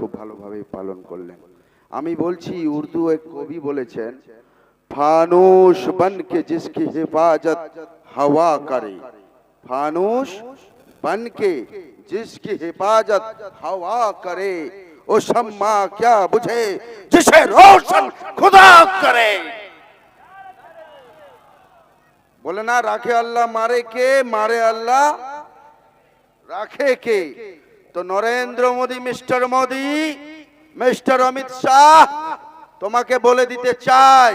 খুব ভালোভাবে পালন করলেন আমি বলছি উর্দু এক কবি বলেছেন ফানুস বনকে জিসকি হেফাজত হওয়া করে ফানুস বনকে जिसकी हिफाजत हवा करे ओ शम्मा क्या बुझे जिसे रोशन खुदा करे বলে না রাখে আল্লাহ মারে কে মারে আল্লাহ রাখে কে তো নরেন্দ্র মোদী, মিস্টার মোদী, মিস্টার অমিত শাহ, তোমাকে বলে দিতে চাই,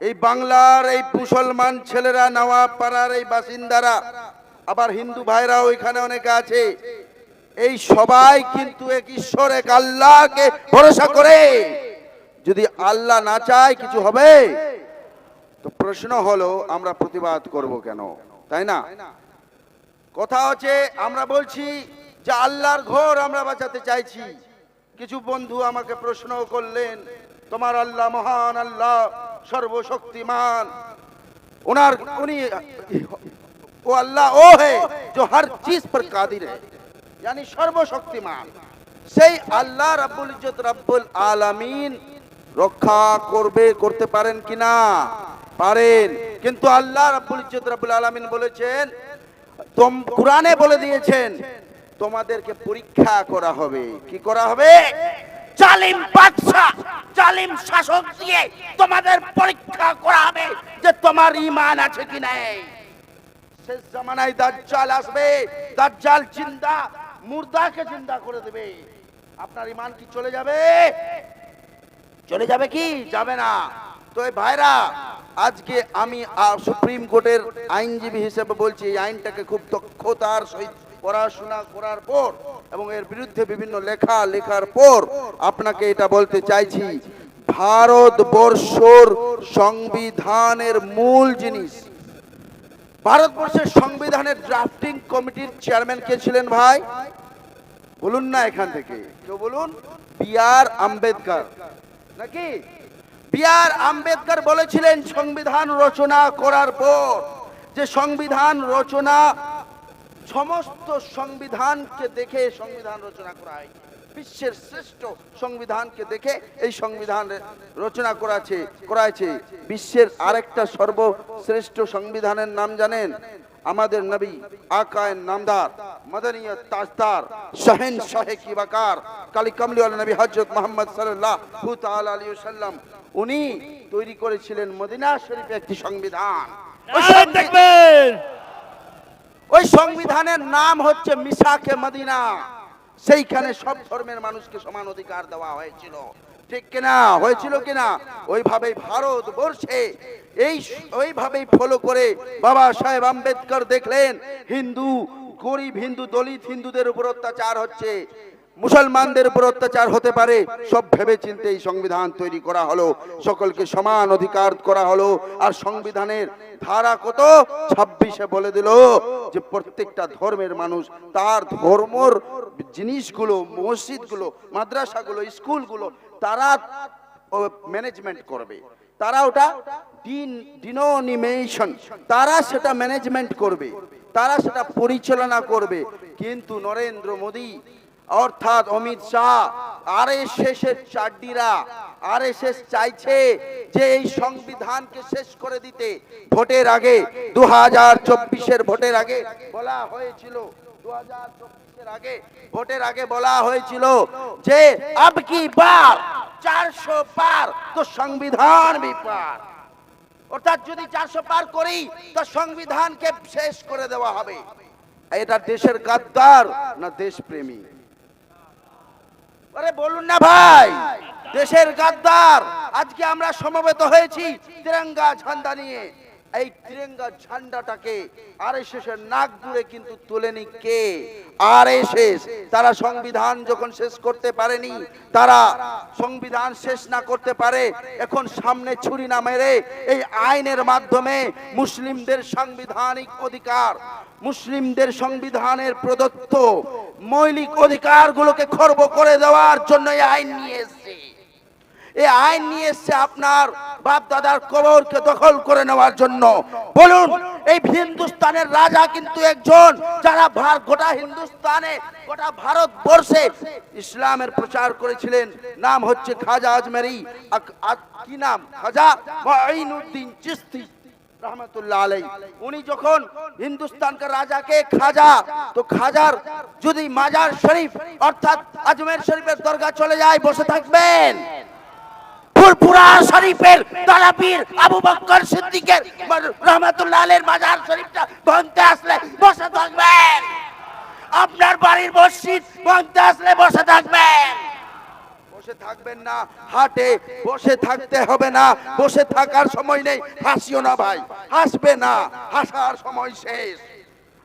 এই বাংলার এই মুসলমান ছেলেরা, নওয়াব পাড়ার এই বাসিন্দারা, আবার হিন্দু ভাইরা ওইখানে অনেকে আছে, এই সবাই কিন্তু এক ঈশ্বর, এক আল্লাহকে ভরসা করে। যদি আল্লাহ না চায়, কিছু হবে? তো প্রশ্ন হলো, আমরা প্রতিবাদ করব কেন? তাই না? কথা হচ্ছে, আমরা বলছি যে আল্লাহর ঘর আমরা বাঁচাতে চাইছি কিছু বন্ধু আমাকে প্রশ্ন করলেন তোমার আল্লাহ মহান আল্লাহ সর্বশক্তিমান ওনার উনি वो अल्लाह वो है जो हर चीज पर कादिर है यानी সর্বশক্তিমান সেই আল্লাহ রাব্বুল ইজ্জত রাব্বুল আলামিন রক্ষা করবে করতে পারেন কিনা পারেন কিন্তু আল্লাহ রাব্বুল ইজ্জত রাব্বুল আলামিন বলেছেন তোম কোরআনে বলে দিয়েছেন তোমাদেরকে পরীক্ষা করা হবে। কি করা হবে? জালিম বাদশা জালিম শাসক দিয়ে তোমাদের পরীক্ষা করা হবে যে তোমার ইমান আছে কি নাই। শেষ জামানায় দাজ্জাল আসবে, দাজ্জাল জিন্দা, মুর্দাকে জিন্দা করে দেবে। আপনার ইমান কি চলে যাবে? চলে যাবে কি? যাবে না। তো এই ভাইরা, আজকে আমি সুপ্রিম কোর্টের আইনজীবী হিসেবে বলছি, এই আইনটাকে খুব দক্ষতার সহিত পড়াশোনা করার পর এবং এর বিরুদ্ধে বিভিন্ন লেখা লেখার পর আপনাকে এটা বলতে চাইছি, ভারতবর্ষর সংবিধানের মূল জিনিস। ভারতবর্ষের সংবিধানের ড্রাফটিং কমিটির চেয়ারম্যান কে ছিলেন ভাই? বলুন না এখান থেকে। কেউ বলুন? B R Ambedkar. নাকি? বি আর আম্বেদকর বলেছিলেন, সংবিধান রচনা করার পর যে সংবিধান রচনা সমস্ত সংবিধানকে দেখে সংবিধান রচনা করা হয়। বিশ্বের শ্রেষ্ঠ সংবিধানকে দেখে এই সংবিধান রচনা করাছে করাছে বিশ্বের আরেকটা সর্বশ্রেষ্ঠ সংবিধানের নাম জানেন আমাদের নবী আকায়ের নামদার মদনিয়ত তাজদার, শাহেন শাহে কি বাকার, কালী কমলি নবী হজরত মোহাম্মদ সাল্লাল্লাহু তাআলা আলাইহি ওয়াসাল্লাম। উনি তৈরি করেছিলেন মদিনা শরীফে একটি সংবিধান। দেখবেন। ওই সংবিধানের নাম হচ্ছে মিসাকে মদিনা। সেইখানে সব ধর্মের মানুষকে সমান অধিকার দেওয়া হয়েছিল। ঠিক কিনা? হয়েছিল কিনা? ওইভাবেই ভারতবর্ষে এই ওইভাবেই ফলো করে বাবা সাহেব আম্বেদকর দেখলেন, হিন্দু, গরিব হিন্দু, দলিত হিন্দুদের উপর অত্যাচার হচ্ছে। মুসলমানদের উপর অত্যাচার হতে পারে, সব ভেবে চিন্তে এই সংবিধান তৈরি করা হলো, সকলকে সমান অধিকার করা হলো, আর সংবিধানের ধারা কত? ছাব্বিশে বলে দিল যে প্রত্যেকটা ধর্মের মানুষ তার ধর্মর জিনিসগুলো, মসজিদগুলো, মাদ্রাসাগুলো, স্কুলগুলো, তারা ম্যানেজমেন্ট করবে। তারা ওটা ডিন, ডিনোনিমেশন, তারা সেটা ম্যানেজমেন্ট করবে, তারা সেটা পরিচালনা করবে। কিন্তু নরেন্দ্র মোদী অর্থাৎ অমিত শাহ আর শেষের চাড্ডিরা আর চাইছে যে এই সংবিধানকে শেষ করে দিতে। ভোটের আগে দু হাজার চব্বিশের ভোটের আগে বলা হয়েছিল দু হাজার চব্বিশের আগে, ভোটের আগে বলা হয়েছিল যে আব কি বার চারশো পার তো সংবিধান ভি পার অর্থাৎ যদি চারশো পার করি, তো সংবিধানকে শেষ করে দেওয়া হবে। এটা দেশের গাদ্দার না দেশপ্রেমী? আরে বলুন না ভাই, দেশের গাদ্দার, আজকে আমরা সমবেত হয়েছি তিরঙ্গা ঝান্ডা নিয়ে। এই তিরঙ্গা ঝান্ডাটাকে আরএসএস এর নাক দূরে কিন্তু তোলেনি কে? আরএসএস, তারা সংবিধান যখন শেষ করতে পারেনি, তারা সংবিধান শেষ না করতে পারে, এখন সামনে ছুরি না মেরে এই আইনের মাধ্যমে মুসলিমদের সাংবিধানিক অধিকার, মুসলিমদের সংবিধানের প্রদত্ত মৌলিক অধিকারগুলোকে খর্ব করে দেওয়ার জন্য এই আইন নিয়ে এসছে। এই আইন নিয়ে এসছে আপনার বাপ দাদার কবরকে দখল করে নেওয়ার জন্য। বলুন, এই হিন্দুস্তানের রাজা কিন্তু একজন যারা গোটা হিন্দুস্তানে, গোটা ভারতবর্ষে ইসলামের প্রচার করেছিলেন। নাম হচ্ছে খাজা আজমেরি। কি নাম? খাজা মঈনুদ্দিন চিস্তি। আবু সিদ্দিকের মাজার বসে থাকবেন। আপনার বাড়ির মসজিদ ভাঙতে আসলে বসে থাকবেন। বসে থাকবেন না, হাটে বসে থাকতে হবে না, বসে থাকার সময় নেই, হাসিও না ভাই, হাসবে না, হাসার সময় শেষ।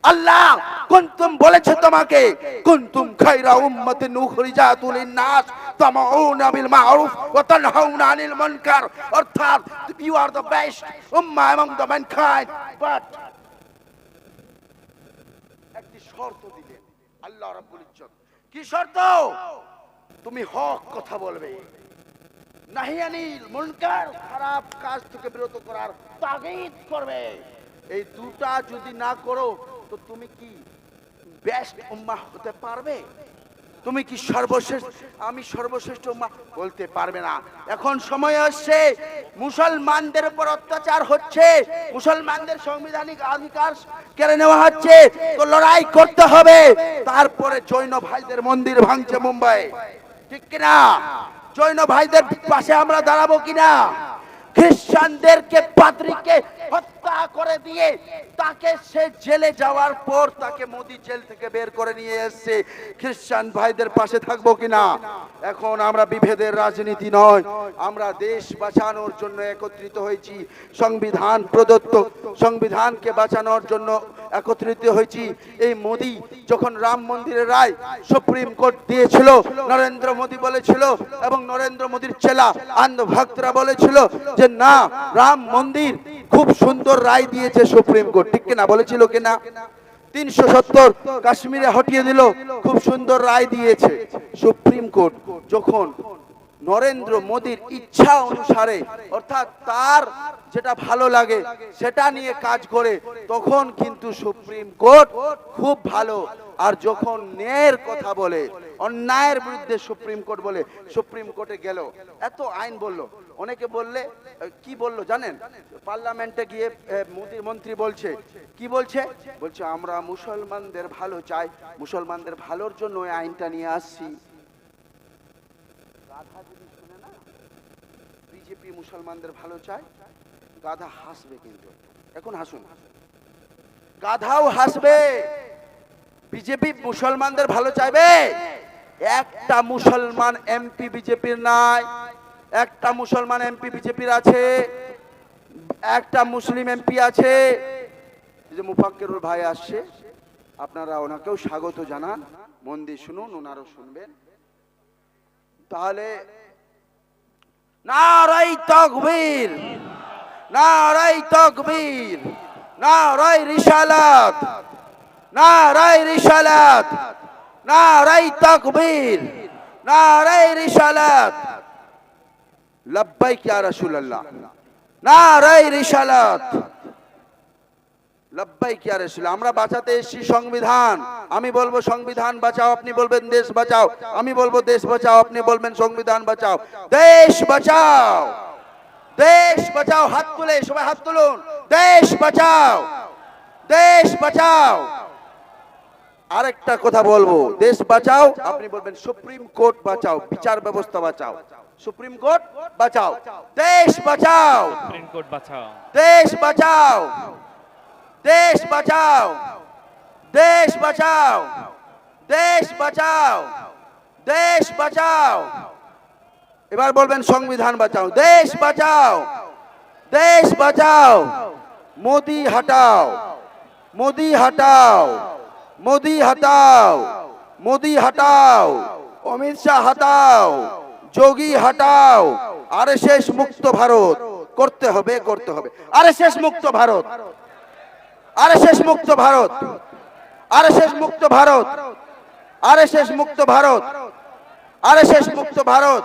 আল্লাহ, কুনতুম বলেছে তোমাকে, কুনতুম খায়রা উম্মাতিন উখরিজাতুল লিন-নাস, তামাউনা বিল মা'রুফ ওয়া তানহাউনা আনিল মুনকার। অর্থাৎ ইউ আর দ্য বেস্ট উম্মাহ the mankind বাট একটি শর্ত দিলেন, আল্লাহ রাব্বুল ইজ্জত। কি শর্ত? তুমি হক কথা বলবে। খারাপ কাজ থেকে বিরত করার তাগিদ করবে। এই দুটা যদি না করো, তো তুমি কি বেস্ট উম্মাহ হতে পারবে? তুমি কি সর্বশ্রেষ্ঠ আমি সর্বশ্রেষ্ঠ উম্মাহ বলতে পারবে না। এখন সময় আসছে, মুসলমানদের উপর অত্যাচার হচ্ছে, মুসলমানদের সাংবিধানিক অধিকার কেড়ে নেওয়া হচ্ছে। তো লড়াই করতে হবে। তারপরে জৈন ভাইদের মন্দির ভাঙছে মুম্বাই। ঠিক কিনা? জৈন ভাইদের পাশে আমরা দাঁড়াবো কিনা? খ্রিস্টানদেরকে পাদ্রীকে হত্যা করে দিয়ে তাকে সে জেলে যাওয়ার পর তাকে মোদি জেল থেকে বের করে নিয়ে এসেছে। খ্রিস্টান ভাইদের পাশে থাকব কিনা? এখন আমরা বিভেদের রাজনীতি নয়, আমরা দেশ বাঁচানোর জন্য একত্রিত হয়েছি, সংবিধান প্রদত্ত সংবিধানকে বাঁচানোর জন্য একত্রিত হয়েছি। এই মোদি যখন রাম মন্দিরের রায় সুপ্রিম কোর্ট দিয়েছিল, নরেন্দ্র মোদি বলেছিল এবং নরেন্দ্র মোদির চেলা আন্দ ভক্তরা বলেছিল যে না, রাম মন্দির খুব সুন্দর রায় দিয়েছে সুপ্রিম কোর্ট। ঠিক কিনা বলেছিল কিনা? তিনশো সত্তর কাশ্মীরে হটিয়ে দিল, খুব সুন্দর রায় দিয়েছে সুপ্রিম কোর্ট। যখন নরেন্দ্র মোদীর ইচ্ছা অনুসারে, অর্থাৎ তার যেটা ভালো লাগে, সেটা নিয়ে কাজ করে, তখন কিন্তু সুপ্রিম কোর্ট খুব ভালো। আর যখন ন্যায়ের কথা বলে, অন্যায়ের বিরুদ্ধে সুপ্রিম কোর্ট বলে, সুপ্রিম কোর্টে গেল। এত আইন বলল অনেকে বললে কি বলল জানেন? পার্লামেন্টে গিয়ে মন্ত্রী বলছে, কি বলছে? বলছে, আমরা মুসলমানদের ভালো চাই, মুসলমানদের ভালোর জন্য আইনটা নিয়ে আসছি। গাধা শুনে না, বিজেপি মুসলমানদের ভালো চায়, গাধা হাসবে কিন্তু। এখন হাসুন। গাধাও হাসবে, বিজেপি মুসলমানদের ভালো চাইবে? একটা মুসলমান এমপি বিজেপির নাই। একটা মুসলমান এমপি বিজেপির আছে, একটা মুসলিম এমপি আছে। যে মুফাক্কেরুল ভাই আসছে, আপনারা ওনাকেও স্বাগত জানান। মন দিয়ে শুনুন, ওনারও শুনবেন। তাহলে নারাই তকবীর নারাই তকবীর নারাই রিসালাত নারাই রিসালাত নারাই তকবীর নারাই রিসালাত লব্বাইক ইয়া রাসূলুল্লাহ। নারাই রিসালাত লব্বাই কি আর এসেছিল আমরা বাঁচাতে এসেছি সংবিধান। আমি বলব সংবিধান বাঁচাও, আপনি বলবেন দেশ বাঁচাও। আমি বলব দেশ বাঁচাও, আপনি বলবেন সংবিধান বাঁচাও। দেশ বাঁচাও। দেশ বাঁচাও, হাত তুলে, সবাই হাত তুলুন। দেশ বাঁচাও। দেশ বাঁচাও। আরেকটা কথা বলব, দেশ বাঁচাও, আপনি বলবেন সুপ্রিম কোর্ট বাঁচাও, বিচার ব্যবস্থা বাঁচাও। সুপ্রিম কোর্ট বাঁচাও দেশ বাঁচাও সুপ্রিম কোর্ট বাঁচাও দেশ বাঁচাও দেশ বাঁচাও দেশ বাঁচাও দেশ বাঁচাও দেশ বাঁচাও এবার বলবেন সংবিধান বাঁচাও। দেশ বাঁচাও দেশ বাঁচাও মোদি হটাও মোদি হটাও মোদি হটাও মোদি হটাও অমিত শাহ হটাও যোগী হটাও। আরএসএস মুক্ত ভারত। করতে হবে করতে হবে। আরএসএস মুক্ত ভারত। আরএসএস মুক্ত ভারত। আরএসএস মুক্ত ভারত। আরএসএস মুক্ত ভারত। আরএসএস মুক্ত ভারত।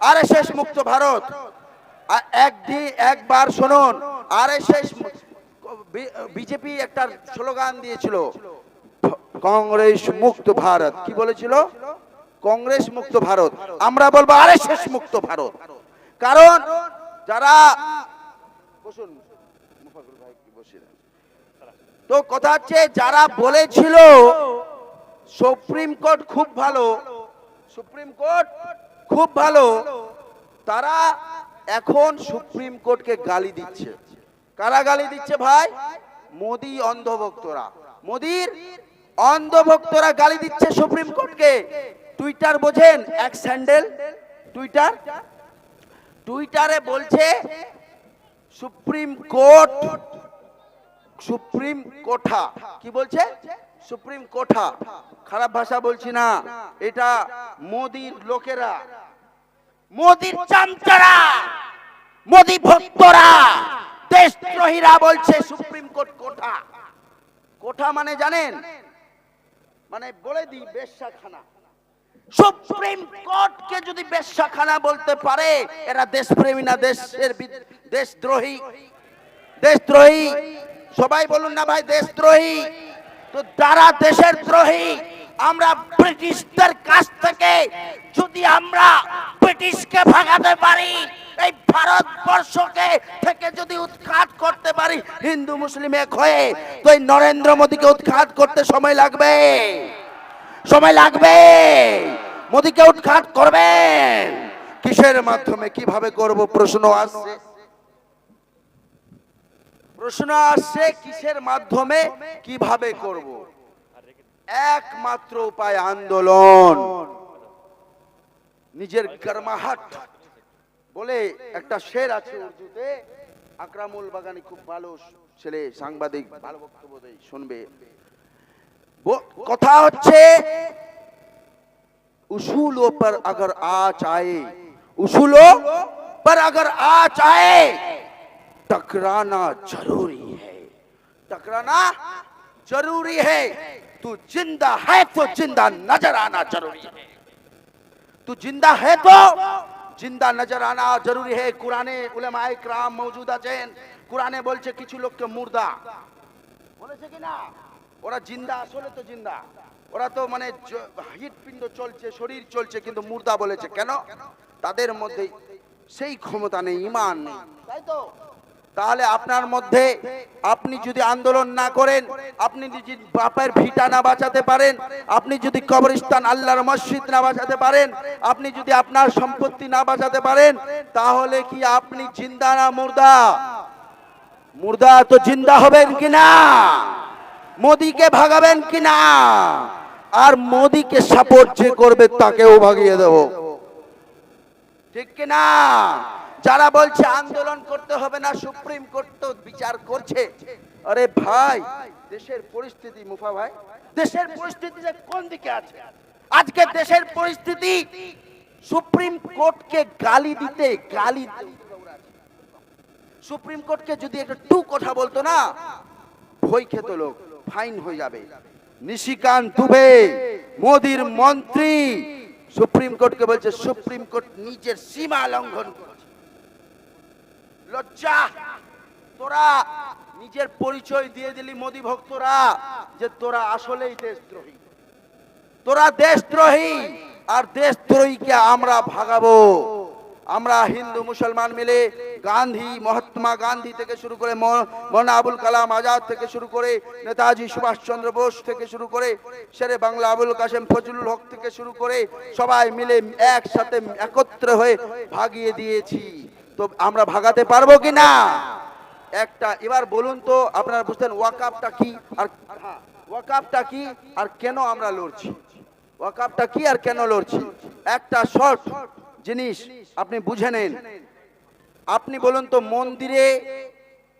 আরএসএস মুক্ত ভারত। আর একদিন একবার শুনুন। আর এস বিজেপি একটা স্লোগান দিয়েছিল। কংগ্রেস মুক্ত ভারত। কি বলেছিল? কংগ্রেস মুক্ত ভারত। আমরা বলব আরএসএস মুক্ত ভারত। কারণ যারা বসুন তো কথা হচ্ছে, যারা বলেছিল সুপ্রিম কোর্ট খুব ভালো, সুপ্রিম কোর্ট খুব ভালো, তারা এখন সুপ্রিম কোর্টকে গালি দিচ্ছে। কারা গালি দিচ্ছে ভাই? মোদি অন্ধভক্তরা। মোদির অন্ধভক্তরা গালি দিচ্ছে সুপ্রিম কোর্টকে। টুইটার বোঝেন, এক স্যান্ডেল, টুইটার। টুইটারে বলছে, সুপ্রিম কোর্ট, সুপ্রিম কোঠা। কি বলছে? সুপ্রিম কোঠা। খারাপ ভাষা বলছি না, এটা মোদির লোকেরা। মোদির চামচারা, মোদি ভক্তরা, দেশদ্রোহীরা বলছে সুপ্রিম কোর্ট কোঠা। কোঠা মানে জানেন? মানে বলে দিই বেশ্যাখানা সুপ্রিম কোর্টকে যদি বেশ্যাখানা বলতে পারে, এরা দেশপ্রেমী না দেশের দেশদ্রোহী? দেশদ্রোহী? সবাই বলুন না ভাই, দেশদ্রোহী। তো যারা দেশের দ্রোহী, আমরা ব্রিটিশদের কাছ থেকে যদি আমরা ব্রিটিশকে ভাগাতে পারি, এই ভারতবর্ষকে থেকে যদি উৎখাত করতে পারি, হিন্দু, মুসলিম এক হয়ে, তো এই নরেন্দ্র মোদীকে উৎখাত করতে সময় লাগবে। সময় লাগবে। মোদীকে উৎখাত করবেন। কিসের মাধ্যমে, কীভাবে করব প্রশ্ন আসছে? প্রশ্ন আসছে, কিসের মাধ্যমে, কীভাবে করব? একমাত্র উপায় আন্দোলন। নিজের গরমাহাট বলে একটা শের আছে উর্দুতে, আকরামুল বাগানি খুব ভালো ছেলে, সাংবাদিক, ভালো বক্তব্য দেয়, শুনবে। कथा हे उसूलों पर अगर आ चाहे, उसूलों पर अगर आ चाहे, टकराना ज़रूरी है। टकराना ज़रूरी है। तू ज़िंदा है तो ज़िंदा नज़र आना ज़रूरी है। तू ज़िंदा है तो ज़िंदा नज़र आना ज़रूरी है। कुराने उलेमाए क्राम मौजूदा जैन, कुराने बोलছে কিছু লোককে मुर्दा। বলেছে কি না ওরা জিন্দা, আসলে তো জিন্দা। ওরা তো মানে হৃৎপিণ্ড চলছে, শরীর চলছে, কিন্তু মুর্দা বলেছে। কেন? তাদের মধ্যে সেই ক্ষমতা নেই, ইমান নেই। তাই তো? তাহলে আপনার মধ্যে আপনি যদি আন্দোলন না করেন, আপনি যদি বাপের ভিটা না বাঁচাতে পারেন, আপনি যদি কবরস্থান আল্লাহর মসজিদ না বাঁচাতে পারেন, আপনি যদি আপনার সম্পত্তি না বাঁচাতে পারেন, তাহলে কি আপনি জিন্দা না মুর্দা? মুর্দা তো জিন্দা হবেন কিনা? মোদিকে ভাগাবেন কিনা? আর মোদিকে সাপোর্ট যে করবে তাকেও ভাগিয়ে দেব। ঠিক কিনা? যারা বলছে আন্দোলন করতে হবে না, সুপ্রিম কোর্ট বিচার করছে। আরে ভাই, দেশের পরিস্থিতি মুফা ভাই, দেশের পরিস্থিতি যে কোন দিকে আছে? আজকে দেশের পরিস্থিতি, সুপ্রিম কোর্টকে গালি দিতে, গালি সুপ্রিম কোর্টকে যদি একটা টু কথা বলতো না, ভয় খেত লোক। ফাইন হয়ে যাবে। নিশিকান্ত দুবে, মোদির মন্ত্রী, সুপ্রিম কোর্টকে বলছে, সুপ্রিম কোর্ট নিজের সীমা লঙ্ঘন করেছে। লজ্জা, তোরা নিজের পরিচয় দিয়ে দিলি মোদি ভক্তরা, যে তোরা আসলেই দেশদ্রোহী। তোরা দেশদ্রোহী, আর দেশদ্রোহীকে আমরা ভাগাবো। আমরা হিন্দু মুসলমান মিলে গান্ধী মহাত্মা গান্ধী থেকে শুরু করে মৌ- মৌলানা আবুল কালাম আজাদ থেকে শুরু করে নেতাজি সুভাষচন্দ্র বোস থেকে শুরু করে শেরে বাংলা আবুল কাসেম ফজলুল হক থেকে শুরু করে সবাই মিলে একসাথে একত্র হয়ে ভাগিয়ে দিয়েছি। তো আমরা ভাগাতে পারব কি না? একটা এবার বলুন তো আপনারা বুঝতেন ওয়াকাপটা কি আর হ্যাঁ, ওয়াকাপটা কি আর কেন আমরা লড়ছি? ওয়াকাপটা কি আর কেন লড়ছি? একটা শর্ট জিনিস আপনি বুঝে নেন। আপনি বলুন তো, মন্দিরে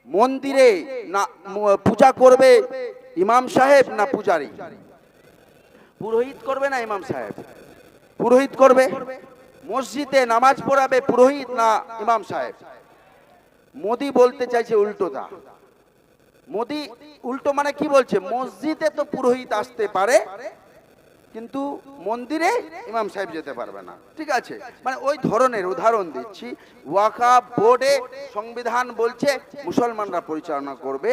মন্দিরে না পূজা করবে ইমাম সাহেব না পূজারি? পুরোহিত করবে না ইমাম সাহেব? পুরোহিত করবে? মসজিদে নামাজ পড়াবে পুরোহিত না ইমাম সাহেব? মোদি বলতে চাইছে উল্টোটা মোদি, উল্টো মানে কি বলছে? মসজিদে তো পুরোহিত আসতে পারে কিন্তু মন্দিরে ইমাম সাহেব যেতে পারবে না। ঠিক আছে? মানে ওই ধরনের উদাহরণ দিচ্ছি। ওয়াকা বোর্ডে সংবিধান বলছে, মুসলমানরা পরিচালনা করবে,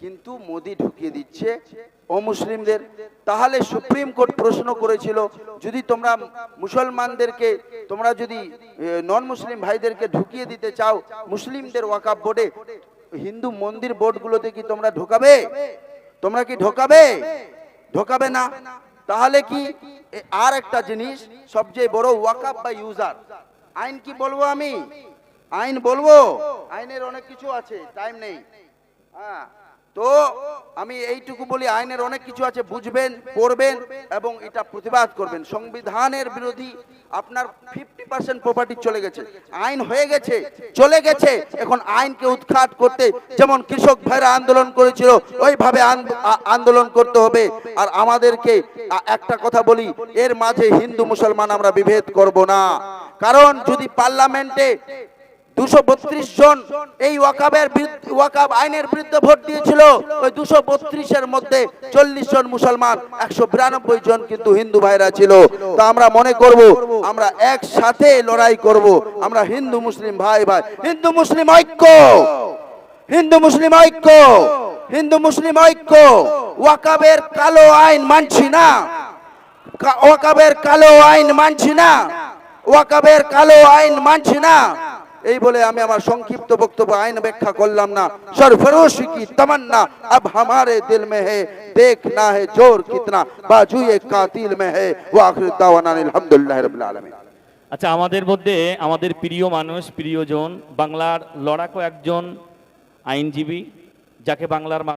কিন্তু মোদি ঢুকিয়ে দিচ্ছে। অমুসলিমদের তাহলে সুপ্রিম কোর্ট প্রশ্ন করেছিল, যদি তোমরা মুসলমানদেরকে, তোমরা যদি নন মুসলিম ভাইদেরকে ঢুকিয়ে দিতে চাও, মুসলিমদের ওয়াকাব বোর্ডে, হিন্দু মন্দির বোর্ডগুলোতে কি তোমরা ঢোকাবে? তোমরা কি ঢোকাবে? ঢোকাবে না। তাহলে কি আর একটা জিনিস সবচেয়ে বড় ওয়াকাপ বা ইউজার? আইন কি বলব আমি? আইন বলব? আইনের অনেক কিছু আছে টাইম নেই। হ্যাঁ। তো আমি এইটুকু বলি, আইনের অনেক কিছু আছে, বুঝবেন, পড়বেন এবং এটা প্রতিবাদ করবেন। সংবিধানের বিরোধী আপনার ফিফটি পার্সেন্ট প্রপার্টি চলে গেছে। আইন হয়ে গেছে, চলে গেছে। এখন আইনকে উৎখাত করতে যেমন কৃষক ভাইরা আন্দোলন করেছিল, ওইভাবে আন্দোলন করতে হবে। আর আমাদেরকে একটা কথা বলি, এর মাঝে হিন্দু মুসলমান আমরা বিভেদ করব না। কারণ যদি পার্লামেন্টে ওয়াকাব আইনের মধ্যে চল্লিশ জন মুসলমান, একশো বিরানব্বই জন কিন্তু আমরা মনে করব, আমরা একসাথে লড়াই করব। আমরা হিন্দু মুসলিম ভাই ভাই। হিন্দু মুসলিম ঐক্য! হিন্দু মুসলিম ঐক্য! হিন্দু মুসলিম ঐক্য! ওয়াকাবের কালো আইন মানছি না। ওয়াকাবের কালো আইন মানছি না। ওয়াকাবের কালো আইন মানছি না। এই বলে আমি আমার সংক্ষিপ্ত বক্তব্য আইন ব্যাখ্যা করলাম না সরফরোশি কি তমন্না अब हमारे दिल में है देखना है जोर कितना बाजुए कातिल में है वो आखिर दावाना अल्हम्दुलिल्लाह रब्बिल आलमीन আচ্ছা আমাদের মধ্যে আমাদের প্রিয় মানুষ প্রিয়জন বাংলার লড়াকো একজন আইনজীবী যাকে বাংলার